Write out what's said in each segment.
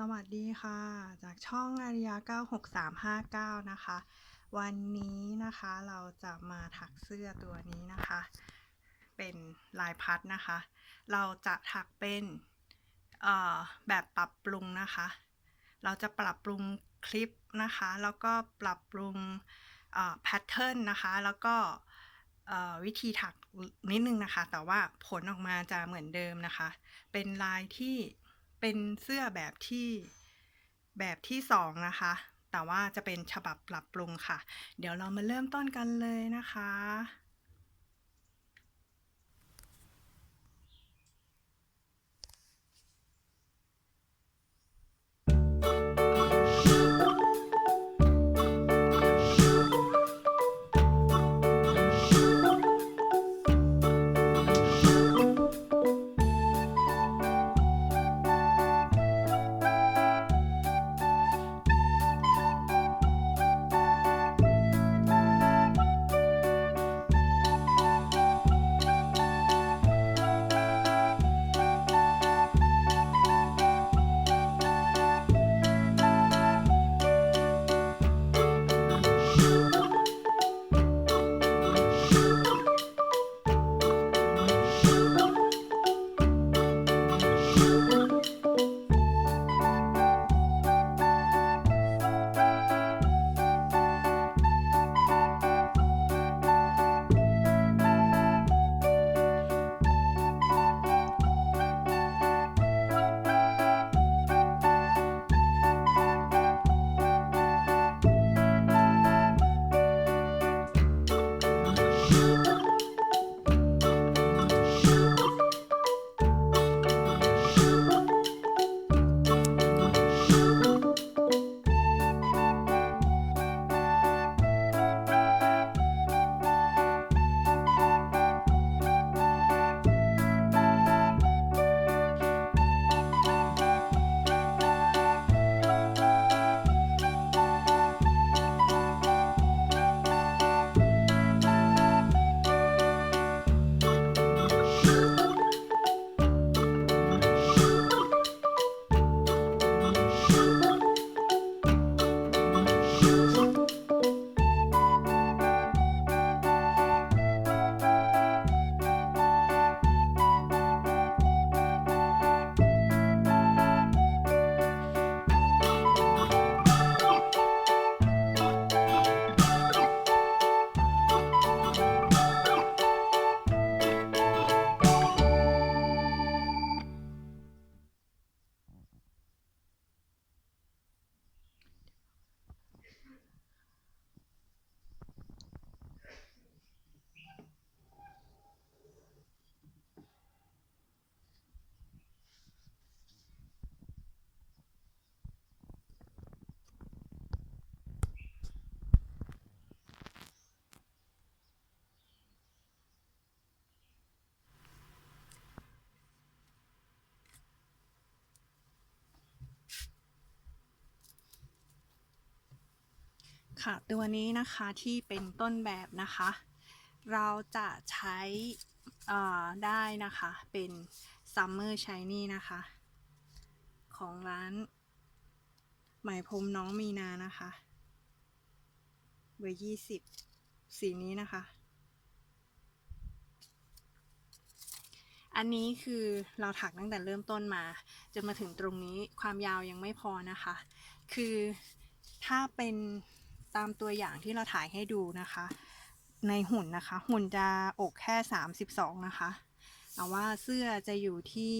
สวัสดีค่ะ จากช่องอาริยา 96359 นะคะ วันนี้นะคะเราจะมาถักเสื้อตัวนี้นะคะ เป็นลายพัดนะคะ เราจะถักเป็นเอ่อแบบปรับปรุงนะคะ เราจะปรับปรุงคลิปนะคะ แล้วก็ปรับปรุงแพทเทิร์นนะคะ แล้วก็เอ่อวิธีถักนิดนึงนะคะ แต่ว่าผลออกมาจะเหมือนเดิมนะคะ เป็นลายที่ เป็นเสื้อแบบที่แบบที่สองนะคะ แต่ว่าจะเป็นฉบับปรับปรุงค่ะ เดี๋ยวเรามาเริ่มต้นกันเลยนะคะ ค่ะตัวนี้นะคะที่เป็นต้นแบบนะคะ เราจะใช้ได้นะคะเป็น Summer Shiny นะคะ ของร้านไหมพรมน้องมีนานะคะเบอร์ยี่สิบสีนี้นะคะ อันนี้คือเราถักตั้งแต่เริ่มต้นมา จนมาถึงตรงนี้ความยาวยังไม่พอนะคะ คือถ้าเป็น ตามตัวอย่างที่เราถ่ายให้ดูนะคะ ในหุ่นนะคะ หุ่นจะอกแค่ 32 นะคะแต่ว่าเสื้อจะอยู่ที่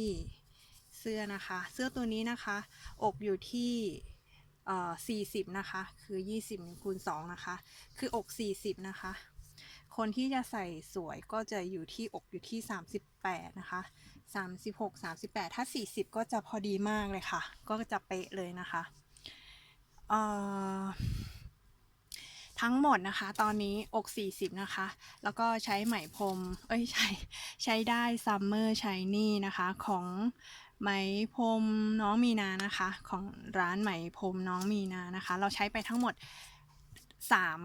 เสื้อนะคะ เสื้อตัวนี้นะคะ อกอยู่ที่เอ่อ40 นะคะ คือ 20คูณ2นะคะ คือ อก 40 นะคะ คนที่จะใส่สวยก็จะอยู่ที่อกอยู่ที่ 38 นะคะ 36 38 ถ้า 40 ก็จะพอดีมากเลยค่ะ ก็จะเป๊ะเลยนะคะ เอ่อ ทั้งหมดนะคะ ตอนนี้อก 40 นะคะ แล้วก็ใช้ไหมพรม เอ้ย ใช้ ใช้ได้ซัมเมอร์ชายนี่นะคะ ของไหมพรมน้องมีนานะคะ ของร้านไหมพรมน้องมีนานะคะ เราใช้ไปทั้งหมดสาม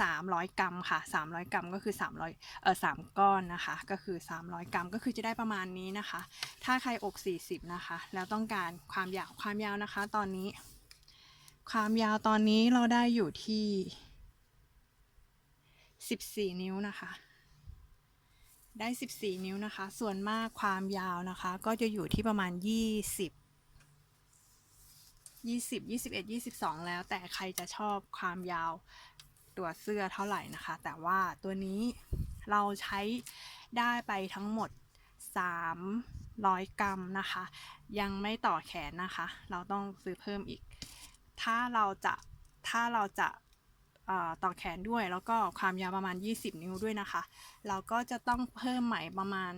สามร้อยกรัมค่ะสามร้อยกรัมก็คือสามร้อยเออสามก้อนนะคะ ก็คือสามร้อยกรัมก็คือจะได้ประมาณนี้นะคะ ถ้าใครอกสี่สิบนะคะ แล้วต้องการความยาวความยาวนะคะ ตอนนี้ ความยาวตอนนี้เราได้อยู่ที่ สิบสี่นิ้วนะคะ ได้ 14 นิ้วนะคะ ส่วนมากความยาวนะคะ ก็จะอยู่ที่ประมาณ 20 20 21 22 แล้วแต่ใครจะชอบความยาวตัวเสื้อเท่าไหร่นะคะ แต่ว่าตัวนี้เราใช้ได้ไปทั้งหมด 300 กรัมนะคะ ยังไม่ต่อแขนนะคะ เราต้องซื้อเพิ่มอีก ถ้าเราจะถ้าเราจะ ต่อแขนด้วย แล้วก็ความยาวประมาณ 20 นิ้วด้วยนะคะ เราก็จะต้องเพิ่มไหมประมาณ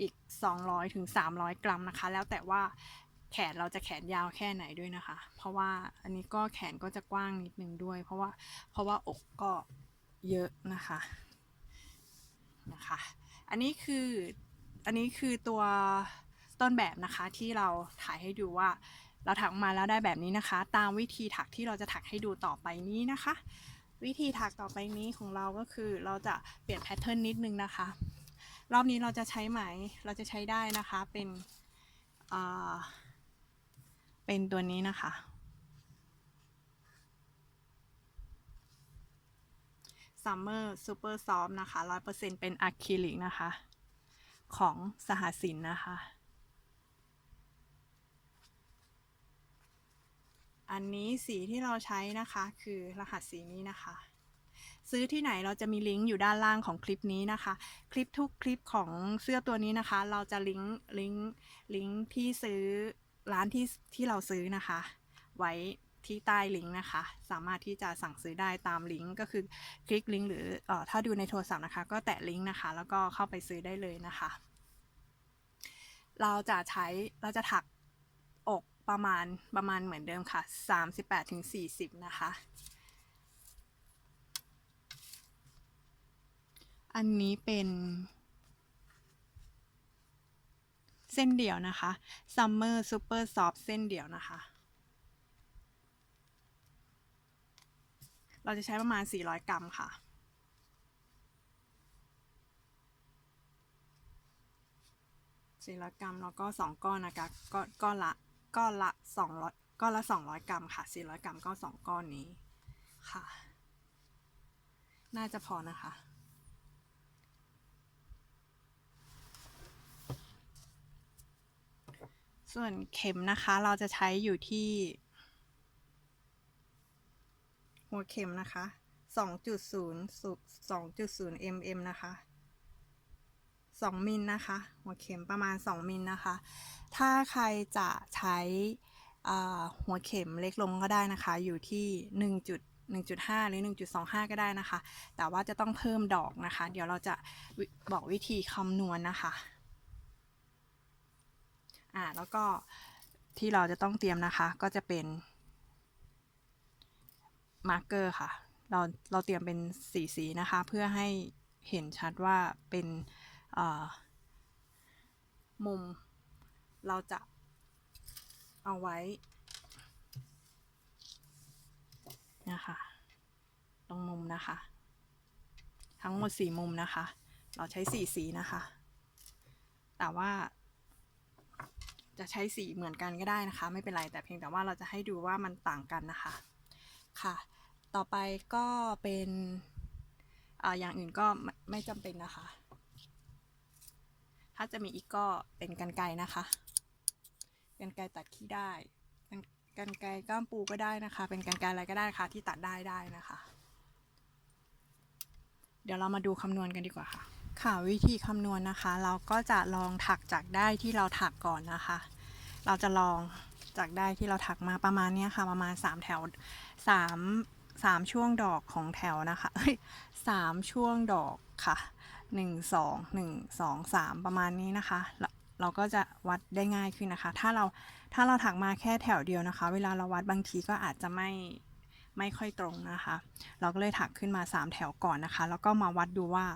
อีก 200ถึง300 กรัมนะคะ แล้วแต่ว่าแขนเราจะแขนยาวแค่ไหนด้วยนะคะ เพราะว่าอันนี้ก็แขนก็จะกว้างนิดนึงด้วย เพราะว่าเพราะว่าอกก็เยอะนะคะนะคะ อันนี้คืออันนี้คือตัวต้นแบบนะคะที่เราถ่ายให้ดูว่า เราถักมาแล้วได้แบบนี้นะคะ ตามวิธีถักที่เราจะถักให้ดูต่อไปนี้นะคะ วิธีถักต่อไปนี้ของเราก็คือเราจะเปลี่ยนแพทเทิร์นนิดนึงนะคะ รอบนี้เราจะใช้ไหมเราจะใช้ได้นะคะเป็นอ่าเป็นตัวนี้นะคะ Summer Super Soft นะคะ 100%เป็นอะคริลิกนะคะ ของสหสินนะคะ อันนี้สีที่เราใช้นะคะคือรหัสสีนี้นะคะ ซื้อที่ไหนเราจะมีลิงก์อยู่ด้านล่างของคลิปนี้นะคะ คลิปทุกคลิปของเสื้อตัวนี้นะคะ เราจะลิงก์ลิงก์ลิงก์ที่ซื้อร้านที่ที่เราซื้อนะคะ ไว้ที่ใต้ลิงก์นะคะ สามารถที่จะสั่งซื้อได้ตามลิงก์ก็คือคลิกลิงก์หรือออถ้าดูในโทรศัพท์นะคะ ก็แตะลิงก์นะคะ แล้วก็เข้าไปซื้อได้เลยนะคะ เราจะใช้เราจะถัก ประมาณประมาณเหมือนเดิมค่ะ 38ถึง40 นะคะ อันนี้เป็นเส้นเดี่ยวนะคะ Summer Super Soft เส้นเดี่ยวนะคะ เราจะใช้ประมาณ 400 กรัมค่ะ 400 กรัมแล้วก็ 2 ก้อนนะคะก็ก้อนละ ก้อนละ200ก้อนละ200กรัมค่ะ400กรัมก็2ก้อนนี้ค่ะ น่าจะพอนะคะส่วนเข็มนะคะเราจะใช้อยู่ที่ หัวเข็มนะคะ 2.0 2.0 mm นะคะ 2 มิลนะคะ หัวเข็มประมาณ 2 มิลนะคะ ถ้าใครจะใช้หัวเข็มเล็กลงก็ได้นะคะ อยู่ที่1จุด1.5 หรือ 1.25 ก็ได้นะคะ แต่ว่าจะต้องเพิ่มดอกนะคะ เดี๋ยวเราจะบอกวิธีคำนวณนะคะอ่าแล้วก็ที่เราจะต้องเตรียมนะคะ ก็จะเป็นมาร์กเกอร์ค่ะ เราเราเตรียมเป็นสีสีนะคะ เพื่อให้เห็นชัดว่าเป็น มุม เราจะเอาไว้นะคะตรงมุมนะคะ ทั้งหมดสี่มุมนะคะ เราใช้สีสีนะคะ แต่ว่า จะใช้สีเหมือนกันก็ได้นะคะ ไม่เป็นไรแต่เพียงแต่ว่าเราจะให้ดูว่ามันต่างกันนะคะค่ะ ต่อไปก็เป็นออย่างอื่นก็ไม่จำเป็นนะคะ ถ้าจะมีอีกก็เป็นกันไกนะคะ กันไกตัดขี้ได้ กันไกก้ามปูก็ได้นะคะ เป็นกันไกอะไรก็ได้ค่ะที่ตัดได้ได้นะคะ เดี๋ยวเรามาดูคำนวณกันดีกว่าค่ะ ค่ะวิธีคำนวณนะคะ เราก็จะลองถักจากได้ที่เราถักก่อนนะคะ เราจะลองจากได้ที่เราถักมาประมาณนี้ค่ะ ประมาณ 3 แถว 3 3 ช่วงดอกของแถวนะคะสามช่วงดอกค่ะ 1 2 1 2 3 ประมาณนี้นะคะเราเราก็จะวัดได้ง่ายขึ้นนะคะ ถ้าเราถ้าเราถักมาแค่แถวเดียวนะคะ เวลาเราวัดบางทีก็อาจจะไม่ไม่ค่อยตรงนะคะ เราก็เลยถักขึ้นมา 3 แถวก่อนนะคะ แล้วก็มาวัดดูว่า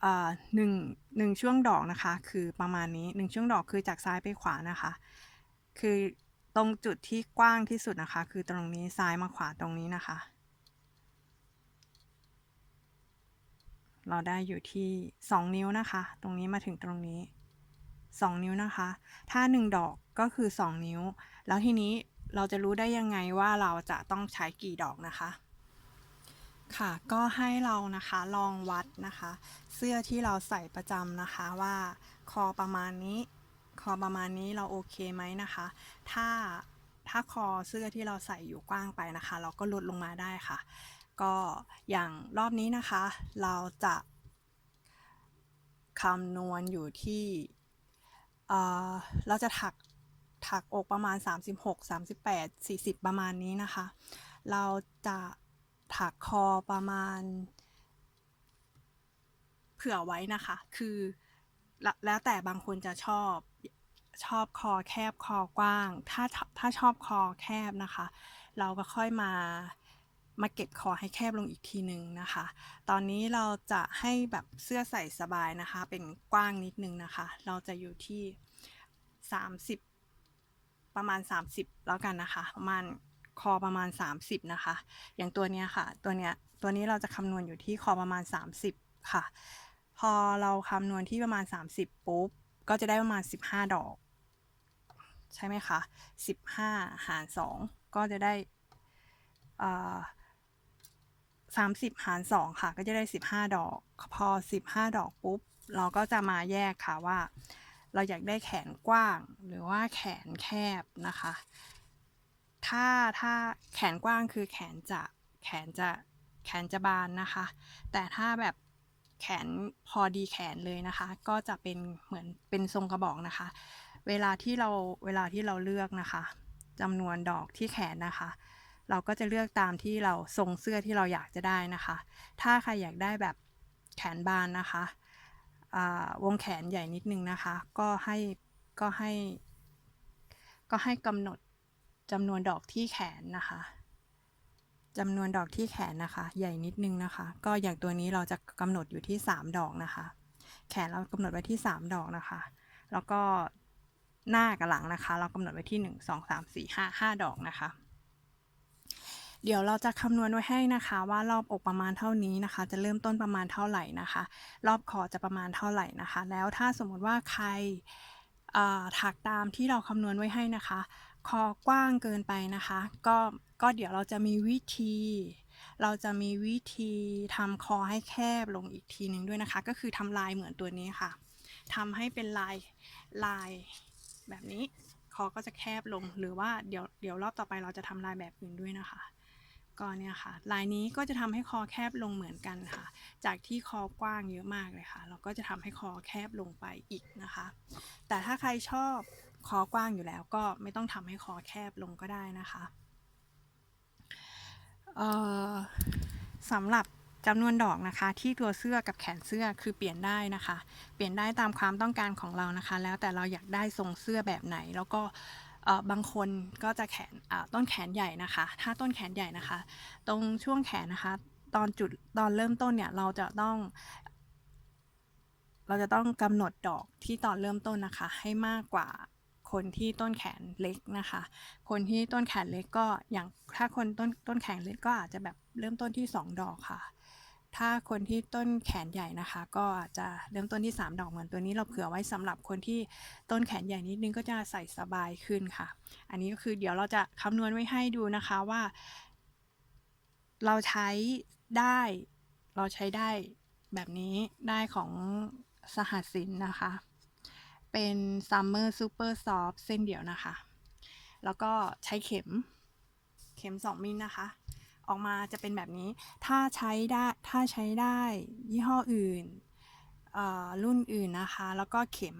เอ่อหนึ่งหนึ่งช่วงดอกนะคะ คือประมาณนี้หนึ่งช่วงดอกคือจากซ้ายไปขวานะคะ คือตรงจุดที่กว้างที่สุดนะคะ คือตรงนี้ซ้ายมาขวาตรงนี้นะคะ เราได้อยู่ที่ 2 นิ้วนะคะ ตรงนี้มาถึงตรงนี้ 2 นิ้วนะคะ ถ้า 1 ดอกก็คือ 2 นิ้ว แล้วทีนี้เราจะรู้ได้ยังไงว่าเราจะต้องใช้กี่ดอกนะคะ ค่ะ ก็ให้เรานะคะลองวัดนะคะ เสื้อที่เราใส่ประจำนะคะว่าคอประมาณนี้ คอประมาณนี้เราโอเคไหมนะคะ ถ้าถ้าคอเสื้อที่เราใส่อยู่กว้างไปนะคะ เราก็ลดลงมาได้ค่ะ ก็อย่างรอบนี้นะคะ เราจะคำนวณอยู่ที่เอ่อเราจะถักถักอกประมาณ 36 38 40 ประมาณนี้นะคะ เราจะถักคอประมาณ เผื่อไว้นะคะ คือแล้วแต่บางคนจะชอบชอบคอแคบคอกว้าง ถ้าถ้าชอบคอแคบนะคะ เราก็ค่อยมา มาเก็บคอให้แคบลงอีกทีหนึ่งนะคะ ตอนนี้เราจะให้แบบเสื้อใส่สบายนะคะ เป็นกว้างนิดนึงนะคะ เราจะอยู่ที่ 30 ประมาณ 30 แล้วกันนะคะ ประมาณคอประมาณ 30 นะคะ อย่างตัวเนี้ยค่ะ ตัวเนี้ย ตัวนี้เราจะคำนวณอยู่ที่คอประมาณ 30 ค่ะ พอเราคำนวณที่ประมาณ 30 ปุ๊บ ก็จะได้ประมาณ 15 ดอก ใช่ไหมคะ 15 หาร 2 ก็จะได้อ่า 30 หาร 2 ค่ะ ก็จะได้ 15 ดอก พอ 15 ดอกปุ๊บ เราก็จะมาแยกค่ะว่า เราอยากได้แขนกว้างหรือว่าแขนแคบนะคะ ถ้าถ้าแขนกว้างคือแขนจะแขนจะแขนจะบานนะคะ แต่ถ้าแบบแขนพอดีแขนเลยนะคะ ก็จะเป็นเหมือนเป็นทรงกระบอกนะคะ เวลาที่เราเวลาที่เราเลือกนะคะจำนวนดอกที่แขนนะคะ เราก็จะเลือกตามที่เราทรงเสื้อที่เราอยากจะได้นะคะ ถ้าใครอยากได้แบบแขนบานนะคะวงแขนใหญ่นิดนึงนะคะ ก็ให้ก็ให้ ก็ให้กำหนดจำนวนดอกที่แขนนะคะจำนวนดอกที่แขนนะคะ ใหญ่นิดนึงนะคะ ก็อย่างตัวนี้เราจะกำหนดอยู่ที่ 3 ดอกนะคะ แขนเรากำหนดไว้ที่ 3 ดอกนะคะ แล้วก็หน้ากับหลังนะคะ เรากำหนดไว้ที่ 1 2 3 4 5 5 ดอกนะคะ เดี๋ยวเราจะคำนวณไว้ให้นะคะว่ารอบอกประมาณเท่านี้นะคะ จะเริ่มต้นประมาณเท่าไหร่นะคะ รอบคอจะประมาณเท่าไหร่นะคะ แล้วถ้าสมมติว่าใครถักตามที่เราคำนวณไว้ให้นะคะ คอกว้างเกินไปนะคะ ก็ก็เดี๋ยวเราจะมีวิธี เราจะมีวิธีทำคอให้แคบลงอีกทีหนึ่งด้วยนะคะ ก็คือทำลายเหมือนตัวนี้ค่ะทำให้เป็นลายลายแบบนี้คอก็จะแคบลงหรือว่าเดี๋ยวเดี๋ยวรอบต่อไปเราจะทำลายแบบอื่นด้วยนะคะ ก็เนี่ยค่ะ ลายนี้ก็จะทำให้คอแคบลงเหมือนกันค่ะ จากที่คอกว้างเยอะมากเลยค่ะ เราก็จะทำให้คอแคบลงไปอีกนะคะ แต่ถ้าใครชอบคอกว้างอยู่แล้วก็ไม่ต้องทำให้คอแคบลงก็ได้นะคะสำหรับจำนวนดอกนะคะ ที่ตัวเสื้อกับแขนเสื้อคือเปลี่ยนได้นะคะ เปลี่ยนได้ตามความต้องการของเรานะคะ แล้วแต่เราอยากได้ทรงเสื้อแบบไหนแล้วก็ บางคนก็จะแขนต้นแขนใหญ่นะคะ ถ้าต้นแขนใหญ่นะคะ ตรงช่วงแขนนะคะ ตอนจุดตอนเริ่มต้นเนี่ยเราจะต้อง เราจะต้องกำหนดดอกที่ตอนเริ่มต้นนะคะ ให้มากกว่าคนที่ต้นแขนเล็กนะคะ คนที่ต้นแขนเล็กก็อย่างถ้าคนต้นต้นแขนเล็กก็อาจจะแบบเริ่มต้นที่ 2 ดอกค่ะ ถ้าคนที่ต้นแขนใหญ่นะคะ ก็อาจจะเริ่มต้นที่ 3 ดอกเหมือนตัวนี้เราเผื่อไว้สำหรับคนที่ต้นแขนใหญ่นิดนึงก็จะใส่สบายขึ้นค่ะ อันนี้ก็คือเดี๋ยวเราจะคำนวณไว้ให้ดูนะคะว่า เราใช้ได้ เราใช้ได้แบบนี้ได้ของสหัสสินนะคะ เป็น Summer Super Soft เส้นเดียวนะคะ แล้วก็ใช้เข็มเข็ม 2 มิลนะคะ ออกมาจะเป็นแบบนี้ ถ้าใช้ได้ถ้าใช้ได้ยี่ห้ออื่นรุ่นอื่นนะคะ แล้วก็เข็ม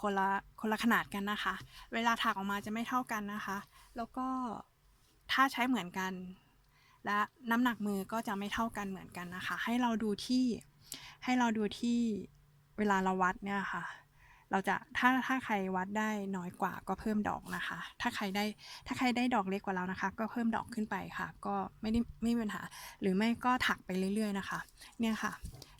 คนละคนละขนาดกันนะคะ เวลาถักออกมาจะไม่เท่ากันนะคะ แล้วก็ถ้าใช้เหมือนกัน และน้ำหนักมือก็จะไม่เท่ากันเหมือนกันนะคะ ให้เราดูที่ให้เราดูที่เวลาเราวัดเนี่ยค่ะ เราจะถ้าถ้าใครวัดได้น้อยกว่าก็เพิ่มดอกนะคะ ถ้าใครได้ถ้าใครได้ดอกเล็กกว่าเรานะคะ ก็เพิ่มดอกขึ้นไปค่ะ ก็ไม่ได้ไม่มีปัญหา หรือไม่ก็ถักไปเรื่อย ๆ นะคะ เนี่ยค่ะ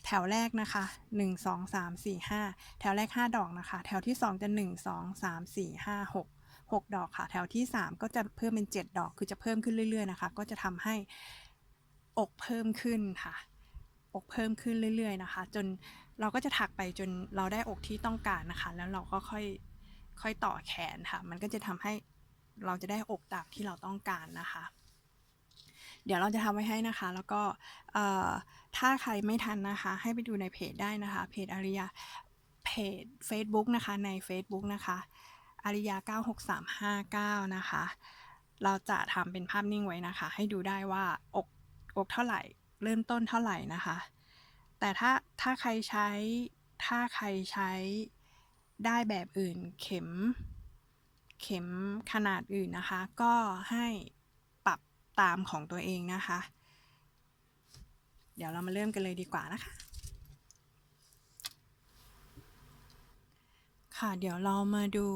แถวแรกนะคะ 1 2 3 4 5 แถวแรก 5 ดอกนะคะ แถวที่ 2 จะ 1 2 3 4 5 6 6 ดอกค่ะ แถวที่ 3 ก็จะเพิ่มเป็น 7 ดอกคือจะเพิ่มขึ้นเรื่อย ๆ นะคะ ก็จะทำให้อกเพิ่มขึ้นค่ะ อกเพิ่มขึ้นเรื่อย ๆ นะคะ จน เราก็จะถักไปจนเราได้อกที่ต้องการนะคะ แล้วเราก็ค่อยค่อยต่อแขนค่ะ มันก็จะทำให้เราจะได้อกตามที่เราต้องการนะคะ เดี๋ยวเราจะทำไว้ให้นะคะ แล้วก็ถ้าใครไม่ทันนะคะ ให้ไปดูในเพจได้นะคะ เพจอาริยาเพจ Facebook นะคะ ใน Facebook นะคะอาริยา 96359นะคะ เราจะทำเป็นภาพนิ่งไว้นะคะ ให้ดูได้ว่าอกอกเท่าไหร่ เริ่มต้นเท่าไหร่นะคะ แต่ถ้าถ้าใครใช้ถ้าใครใช้ได้แบบอื่นเข็ม เข็มขนาดอื่นนะคะ ก็ให้ปรับตามของตัวเองนะคะ เดี๋ยวเรามาเริ่มกันเลยดีกว่านะคะ ค่ะเดี๋ยวเรามาดู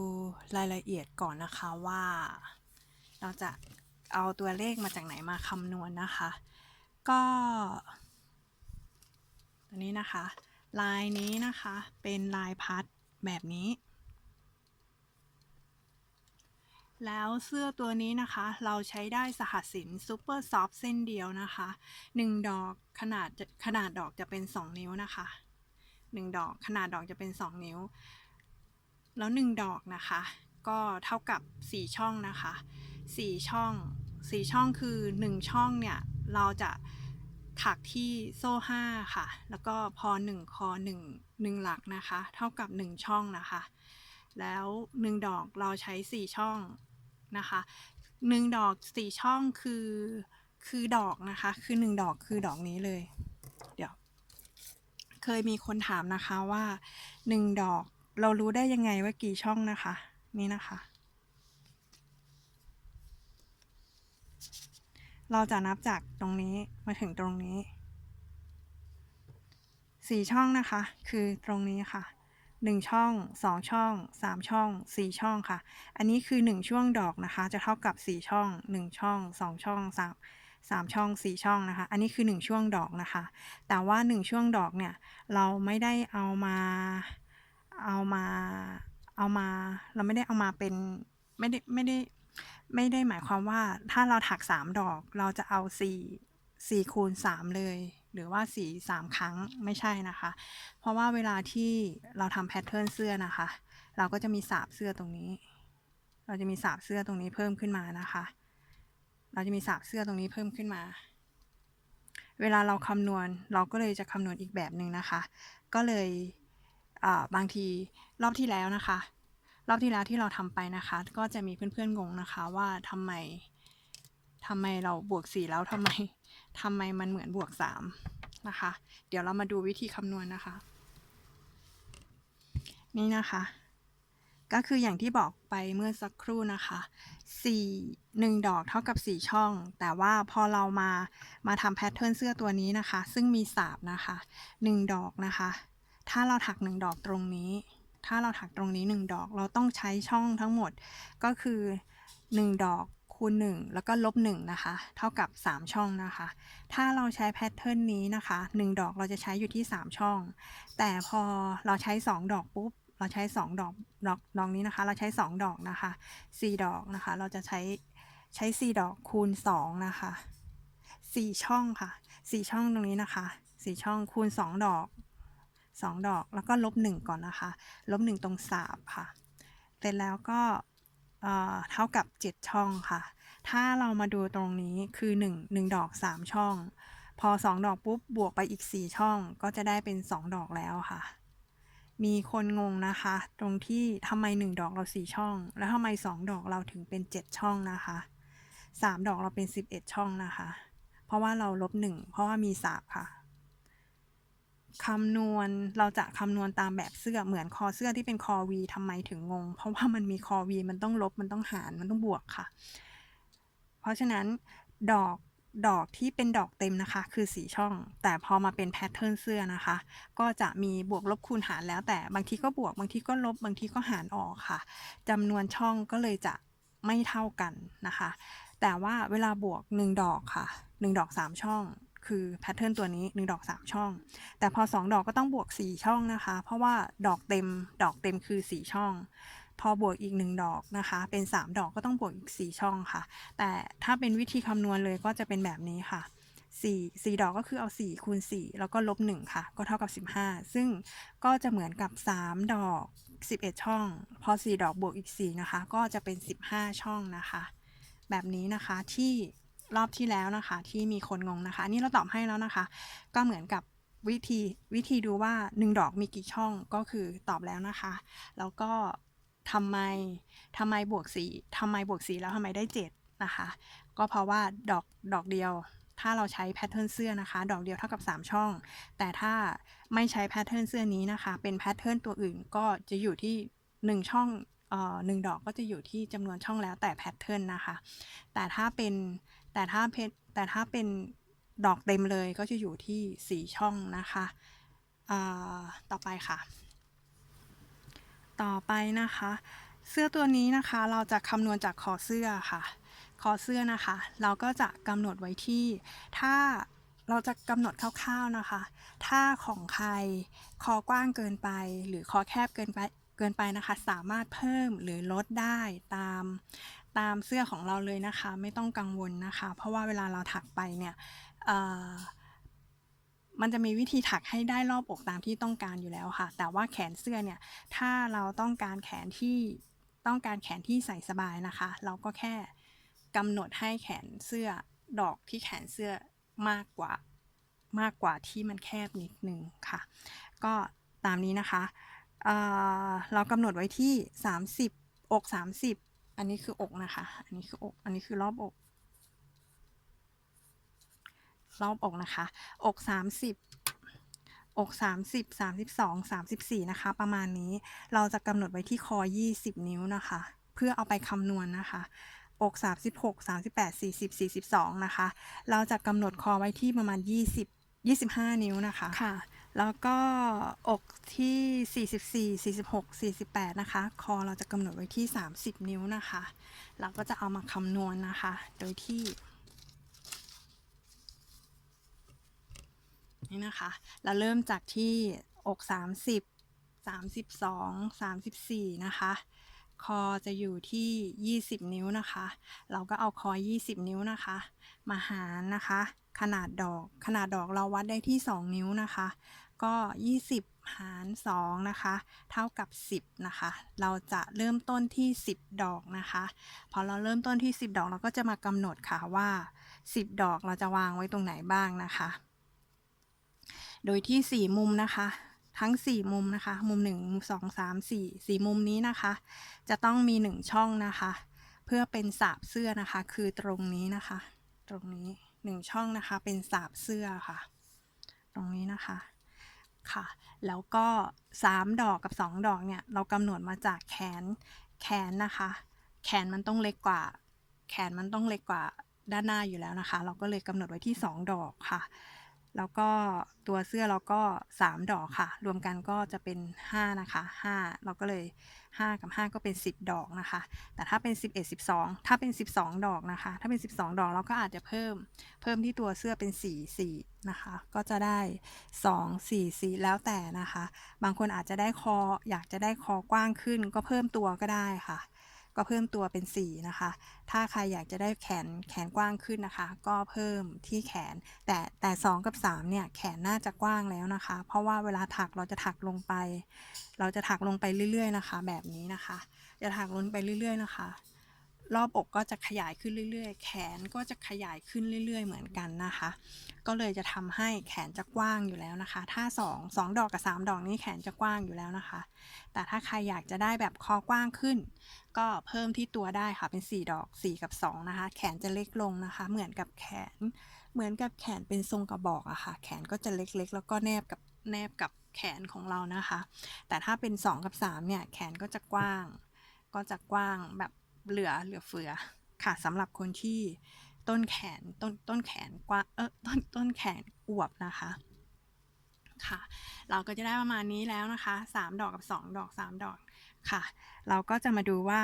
รายละเอียดก่อนนะคะว่า เราจะเอาตัวเลขมาจากไหนมาคำนวณนะคะ ก็ ตัวนี้นะคะ ลายนี้นะคะเป็นลายพัดแบบนี้ แล้วเสื้อตัวนี้นะคะ เราใช้ได้สหัสสินซูเปอร์ซอฟเส้นเดียวนะคะ 1 ดอกขนาดขนาดดอกจะเป็น 2 นิ้วนะคะ 1 ดอกขนาดดอกจะเป็น 2 นิ้ว แล้ว 1 ดอกนะคะ ก็เท่ากับ 4 ช่องนะคะ 4 ช่อง 4 ช่องคือ 1 ช่องเนี่ยเราจะ ถักที่โซ่5ค่ะ แล้วก็พอ1คอ1 1หลักนะคะ เท่ากับ1ช่องนะคะ แล้ว1ดอกเราใช้4ช่องนะคะ1ดอก4ช่องคือคือดอกนะคะ คือ1ดอกคือดอกนี้เลย เดี๋ยว เคยมีคนถามนะคะว่า1ดอกเรารู้ได้ยังไงว่ากี่ช่องนะคะ นี่นะคะ เราจะนับจากตรงนี้มาถึงตรงนี้สี่ช่องนะคะ คือตรงนี้ค่ะหนึ่งช่องสองช่องสามช่องสี่ช่องค่ะ อันนี้คือหนึ่งช่วงดอกนะคะ จะเท่ากับสี่ช่องหนึ่งช่องสองช่องสามสามช่องสี่ช่องนะคะ อันนี้คือหนึ่งช่วงดอกนะคะ แต่ว่าหนึ่งช่วงดอกเนี่ย เราไม่ได้เอามา เอามา เอามา เราไม่ได้เอามาเป็น ไม่ได้ ไม่ได้ ไม่ได้หมายความว่าถ้าเราถัก3ดอกเราจะเอา4 4คูณ3เลย หรือว่า4 3ครั้งไม่ใช่นะคะ เพราะว่าเวลาที่เราทำแพทเทิร์นเสื้อนะคะ เราก็จะมีสาบเสื้อตรงนี้ เราจะมีสาบเสื้อตรงนี้เพิ่มขึ้นมานะคะ เราจะมีสาบเสื้อตรงนี้เพิ่มขึ้นมา เวลาเราคำนวณเราก็เลยจะคำนวณอีกแบบหนึ่งนะคะ ก็เลยบางทีรอบที่แล้วนะคะ รอบที่แล้วที่เราทำไปนะคะ ก็จะมีเพื่อนๆงงนะคะว่าทำไมทำไมเราบวก 4 แล้วทำไมทำไมมันเหมือนบวก 3 นะคะ เดี๋ยวเรามาดูวิธีคำนวณนะคะ นี่นะคะ ก็คืออย่างที่บอกไปเมื่อสักครู่นะคะ4 1 ดอกเท่ากับ 4 ช่อง แต่ว่าพอเรามามาทำแพทเทิร์นเสื้อตัวนี้นะคะ ซึ่งมีสาบนะคะ 1 ดอกนะคะ ถ้าเราถัก 1 ดอกตรงนี้ ถ้าเราถักตรงนี้ 1 ดอก เราต้องใช้ช่องทั้งหมดก็คือ 1 ดอกคูณ 1 แล้วก็ลบ1นะคะ เท่ากับ 3 ช่องนะคะ ถ้าเราใช้แพทเทิร์นนี้นะคะ 1 ดอกเราจะใช้อยู่ที่ 3 ช่อง แต่พอเราใช้ 2 ดอกปุ๊บ เราใช้ 2 ดอกดอกดอกนี้นะคะ เราใช้ 2 ดอกนะคะ 4 ดอกนะคะ เราจะใช้ใช้ 4 ดอกคูณ 2 นะคะ 4 ช่องค่ะ 4 ช่องตรงนี้นะคะ 4 ช่องคูณ 2 ดอก 2 ดอกแล้วก็ลบ 1 ก่อนนะคะ ลบ 1 ตรงสาบค่ะ เสร็จแล้วก็เท่ากับ 7 ช่องค่ะ ถ้าเรามาดูตรงนี้คือ 1 1 ดอก 3 ช่อง พอ 2 ดอกปุ๊บบวกไปอีก 4 ช่อง ก็จะได้เป็น 2 ดอกแล้วค่ะ มีคนงงนะคะ ตรงที่ทำไม 1 ดอกเรา 4 ช่อง แล้วทำไม 2 ดอกเราถึงเป็น 7 ช่องนะคะ 3 ดอกเราเป็น 11 ช่องนะคะ เพราะว่าเราลบ 1 เพราะว่ามีสาบค่ะ คำนวณเราจะคำนวณตามแบบเสื้อเหมือนคอเสื้อที่เป็นคอ V ทำไมถึงงง เพราะว่ามันมีคอ V มันต้องลบมันต้องหารมันต้องบวกค่ะ เพราะฉะนั้นดอกดอกที่เป็นดอกเต็มนะคะ คือสีช่อง แต่พอมาเป็นแพทเทิร์นเสื้อนะคะ ก็จะมีบวกลบคูณหารแล้วแต่บางทีก็บวกบางทีก็ลบบางทีก็หารออกค่ะจำนวนช่องก็เลยจะไม่เท่ากันนะคะ แต่ว่าเวลาบวก 1 ดอกค่ะ 1 ดอก 3 ช่อง คือแพทเทิร์นตัวนี้ 1 ดอก 3 ช่อง แต่พอ 2 ดอกก็ต้องบวก 4 ช่องนะคะ เพราะว่าดอกเต็มดอกเต็มคือ 4 ช่อง พอบวกอีก 1 ดอกนะคะ เป็น 3 ดอกก็ต้องบวกอีก 4 ช่องค่ะ แต่ถ้าเป็นวิธีคำนวณเลยก็จะเป็นแบบนี้ค่ะ4 4 ดอกก็คือเอา 4 คูณ 4 แล้วก็ลบ 1 ค่ะ ก็เท่ากับ 15 ซึ่งก็จะเหมือนกับ 3 ดอก 11 ช่อง พอ 4 ดอกบวกอีก 4 นะคะ ก็จะเป็น 15 ช่องนะคะ แบบนี้นะคะที่ รอบที่แล้วนะคะ ที่มีคนงงนะคะ อันนี่เราตอบให้แล้วนะคะ ก็เหมือนกับวิธีวิธีดูว่า 1 ดอกมีกี่ช่องก็คือตอบแล้วนะคะ แล้วก็ทำไมทำไมบวก4ทำไมบวก4แล้วทำไมได้ 7 นะคะ ก็เพราะว่าดอกดอกเดียว ถ้าเราใช้แพทเทิร์นเสื้อนะคะ ดอกเดียวเท่ากับ 3 ช่อง แต่ถ้าไม่ใช้แพทเทิร์นเสื้อนี้นะคะ เป็นแพทเทิร์นตัวอื่นก็จะอยู่ที่ 1 ช่องเอ่อหนึ่งดอกก็จะอยู่ที่จำนวนช่องแล้วแต่แพทเทิร์นนะคะ แต่ถ้าเป็น แต่ถ้าเพชแต่ถ้าเป็นดอกเต็มเลยก็จะอยู่ที่ 4 ช่องนะคะต่อไปค่ะ ต่อไปนะคะ เสื้อตัวนี้นะคะเราจะคำนวณจากคอเสื้อค่ะ คอเสื้อนะคะ เราก็จะกำหนดไว้ที่ ถ้าเราจะกำหนดคร่าวๆนะคะ ถ้าของใครคอกว้างเกินไป หรือคอแคบเกินไปเกินไปนะคะ สามารถเพิ่มหรือลดได้ตาม ตามเสื้อของเราเลยนะคะ ไม่ต้องกังวลนะคะ เพราะว่าเวลาเราถักไปเนี่ยมันจะมีวิธีถักให้ได้รอบอกตามที่ต้องการอยู่แล้วค่ะ แต่ว่าแขนเสื้อเนี่ยถ้าเราต้องการแขนที่ต้องการแขนที่ใส่สบายนะคะ เราก็แค่กำหนดให้แขนเสื้อดอกที่แขนเสื้อมากกว่ามากกว่าที่มันแคบนิดนึงค่ะ ก็ตามนี้นะคะเเรากำหนดไว้ที่ 30 อก 30 อันนี้คืออกนะคะ อันนี้คืออก อันนี้คือรอบอก รอบอกนะคะ อก30อก30 32 34 นะคะ ประมาณนี้เราจะกำหนดไว้ที่คอ 20 นิ้วนะคะ เพื่อเอาไปคำนวณนะคะ อก 36 38 40 42 นะคะ เราจะกำหนดคอไว้ที่ประมาณ 20 25 นิ้วนะคะค่ะ แล้วก็อกที่ 44 46 48 นะคะ คอเราจะกำหนดไว้ที่ 30 นิ้วนะคะ เราก็จะเอามาคำนวณนะคะ โดยที่ นี่นะคะ เราเริ่มจากที่อก 30 32 34 นะคะ คอจะอยู่ที่ 20 นิ้วนะคะ เราก็เอาคอ 20 นิ้วนะคะ มาหารนะคะ ขนาดดอก ขนาดดอกเราวัดได้ที่ 2 นิ้วนะคะ ก็ 20 หาร 2 นะคะ เท่ากับ 10 นะคะ เราจะเริ่มต้นที่ 10 ดอกนะคะ พอเราเริ่มต้นที่ 10 ดอกเราก็จะมากำหนดค่ะว่า 10 ดอกเราจะวางไว้ตรงไหนบ้างนะคะ โดยที่ 4 มุมนะคะทั้ง 4 มุมนะคะ มุม 1 มุม 2 3 4 4 มุมนี้นะคะ จะต้องมี 1 ช่องนะคะ เพื่อเป็นสาบเสื้อนะคะ คือตรงนี้นะคะ ตรงนี้ 1 ช่องนะคะ เป็นสาบเสื้อค่ะ ตรงนี้นะคะ ค่ะ แล้วก็ 3 ดอกกับ 2 ดอกเนี่ย เรากำหนดมาจากแขน แขนนะคะ แขนมันต้องเล็กกว่า แขนมันต้องเล็กกว่าด้านหน้าอยู่แล้วนะคะ เราก็เลยกำหนดไว้ที่ 2 ดอกค่ะ แล้วก็ตัวเสื้อเราก็ 3 ดอกค่ะ รวมกันก็จะเป็น 5 นะคะ 5 เราก็เลย 5 กับ 5 ก็เป็น 10 ดอกนะคะ แต่ถ้าเป็น 11 12 ถ้าเป็น 12 ดอกนะคะ ถ้าเป็น 12 ดอกเราก็อาจจะเพิ่ม เพิ่มที่ตัวเสื้อเป็น 4 4 นะคะ ก็จะได้ 2 4 4 แล้วแต่นะคะ บางคนอาจจะได้คอ อยากจะได้คอกว้างขึ้น ก็เพิ่มตัวก็ได้ค่ะ ก็เพิ่มตัวเป็น 4 นะคะ ถ้าใครอยากจะได้แขนแขนกว้างขึ้นนะคะ ก็เพิ่มที่แขน แต่แต่ 2 กับ 3 เนี่ย แขนน่าจะกว้างแล้วนะคะ เพราะว่าเวลาถักเราจะถักลงไป เราจะถักลงไปเรื่อยๆนะคะ แบบนี้นะคะ จะถักลงไปเรื่อยๆนะคะ รอบอกก็จะขยายขึ้นเรื่อยๆ แขนก็จะขยายขึ้นเรื่อย ๆ เหมือนกันนะคะ ก็เลยจะทำให้แขนจะกว้างอยู่แล้วนะคะ ถ้า 2 2 ดอกกับ 3 ดอกนี้แขนจะกว้างอยู่แล้วนะคะ แต่ถ้าใครอยากจะได้แบบคอกว้างขึ้น ก็เพิ่มที่ตัวได้ค่ะเป็น 4 ดอก 4 กับ 2 นะคะ แขนจะเล็กลงนะคะ เหมือนกับแขน เหมือนกับแขนเป็นทรงกระบอกอะค่ะ แขนก็จะเล็กๆ แล้วก็แนบกับแนบกับแขนของเรานะคะ แต่ถ้าเป็น 2 กับ 3 เนี่ย แขนก็จะกว้าง ก็จะกว้างแบบ เหลือเหลือเฟือค่ะสำหรับคนที่ต้นแขนต้นต้นแขนกว้างเออต้นต้นแขนอวบนะคะค่ะ เราก็จะได้ประมาณนี้แล้วนะคะ 3 ดอกกับ 2 ดอก 3 ดอกค่ะ เราก็จะมาดูว่า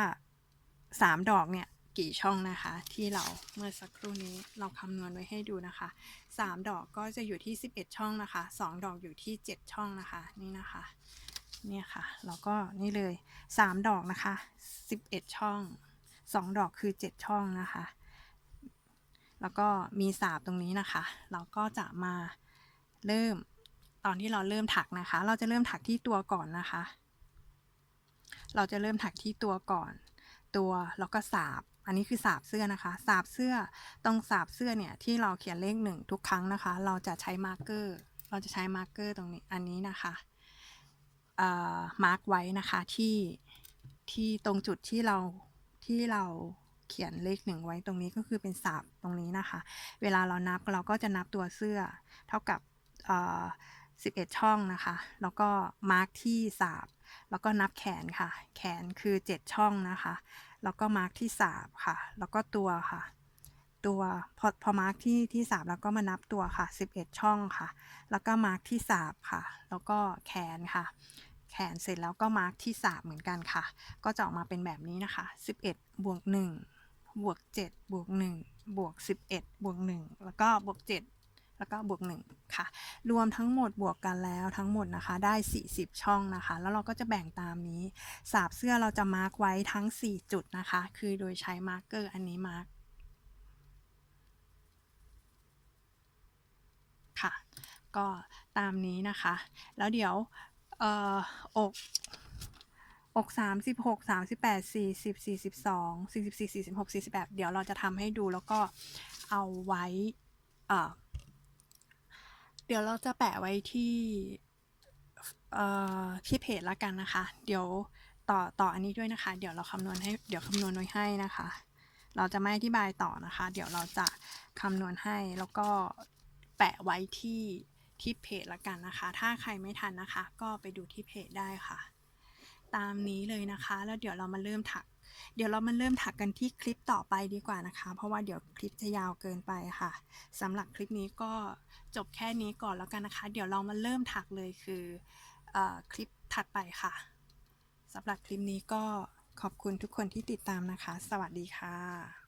3 ดอกเนี่ยกี่ช่องนะคะ ที่เราเมื่อสักครู่นี้เราคำนวณไว้ให้ดูนะคะ 3 ดอกก็จะอยู่ที่ 11 ช่องนะคะ 2 ดอกอยู่ที่ 7 ช่องนะคะนี่นะคะเนี่ยค่ะเราก็นี่เลย 3 ดอกนะคะ 11 ช่อง 2 ดอกคือ 7 ช่องนะคะ แล้วก็มีสาบตรงนี้นะคะ เราก็จะมาเริ่มตอนที่เราเริ่มถักนะคะ เราจะเริ่มถักที่ตัวก่อนนะคะ เราจะเริ่มถักที่ตัวก่อน ตัวแล้วก็สาบ อันนี้คือสาบเสื้อนะคะ สาบเสื้อ ตรงสาบเสื้อเนี่ยที่เราเขียนเลขหนึ่งทุกครั้งนะคะ เราจะใช้มาร์กเกอร์ เราจะใช้มาร์กเกอร์ตรงนี้ อันนี้นะคะมาร์กไว้นะคะที่ที่ตรงจุดที่เรา ที่เราเขียนเลขหนึ่งไว้ตรงนี้ก็คือเป็นสาบตรงนี้นะคะ เวลาเรานับเราก็จะนับตัวเสื้อ เท่ากับเอ่อ11ช่องนะคะ แล้วก็มาร์กที่สาบแล้วก็นับแขนค่ะ แขนคือ7ช่องนะคะ แล้วก็มาร์กที่สาบค่ะ แล้วก็ตัวค่ะ ตัวพอพอมาร์กที่ที่สาบแล้วก็มานับตัวค่ะ11ช่องค่ะ แล้วก็มาร์กที่สาบค่ะ แล้วก็แขนค่ะ แขนเสร็จแล้วก็มาร์กที่สาบเหมือนกันค่ะ ก็จะออกมาเป็นแบบนี้นะคะ 11 บวก 1 บวก 7 บวก 1 บวก 11 บวก 1 แล้วก็บวก 7 แล้วก็บวก 1 ค่ะ รวมทั้งหมดบวกกันแล้วทั้งหมดนะคะได้ 40 ช่องนะคะ แล้วเราก็จะแบ่งตามนี้ สาบเสื้อเราจะมาร์กไว้ทั้ง 4 จุดนะคะ คือโดยใช้มาร์กเกอร์อันนี้มาร์กค่ะ ก็ตามนี้นะคะ แล้วเดี๋ยว เอ่ออกอกสามสิบหกสามสิบแปดสี่สิบสี่สิบสองสี่สิบสี่สี่สิบหกสี่สิบแปดเดี๋ยวเราจะทำให้ดูแล้วก็เอาไว้เอ่อเดี๋ยวเราจะแปะไว้ที่เอ่อที่เพจละกันนะคะ เดี๋ยวต่อต่ออันนี้ด้วยนะคะ เดี๋ยวเราคำนวณให้เดี๋ยวคำนวณไว้ให้นะคะ เราจะไม่อธิบายต่อนะคะ เดี๋ยวเราจะคำนวณให้แล้วก็แปะไว้ที่ ที่เพจละกันนะคะ ถ้าใครไม่ทันนะคะ ก็ไปดูที่เพจได้ค่ะ ตามนี้เลยนะคะ แล้วเดี๋ยวเรามาเริ่มถัก เดี๋ยวเรามาเริ่มถักกันที่คลิปต่อไปดีกว่านะคะ เพราะว่าเดี๋ยวคลิปจะยาวเกินไปค่ะสำหรับคลิปนี้ก็จบแค่นี้ก่อนแล้วกันนะคะ เดี๋ยวเรามาเริ่มถักเลยคือออคลิปถัดไปค่ะสำหรับคลิปนี้ก็ขอบคุณทุกคนที่ติดตามนะคะ สวัสดีค่ะ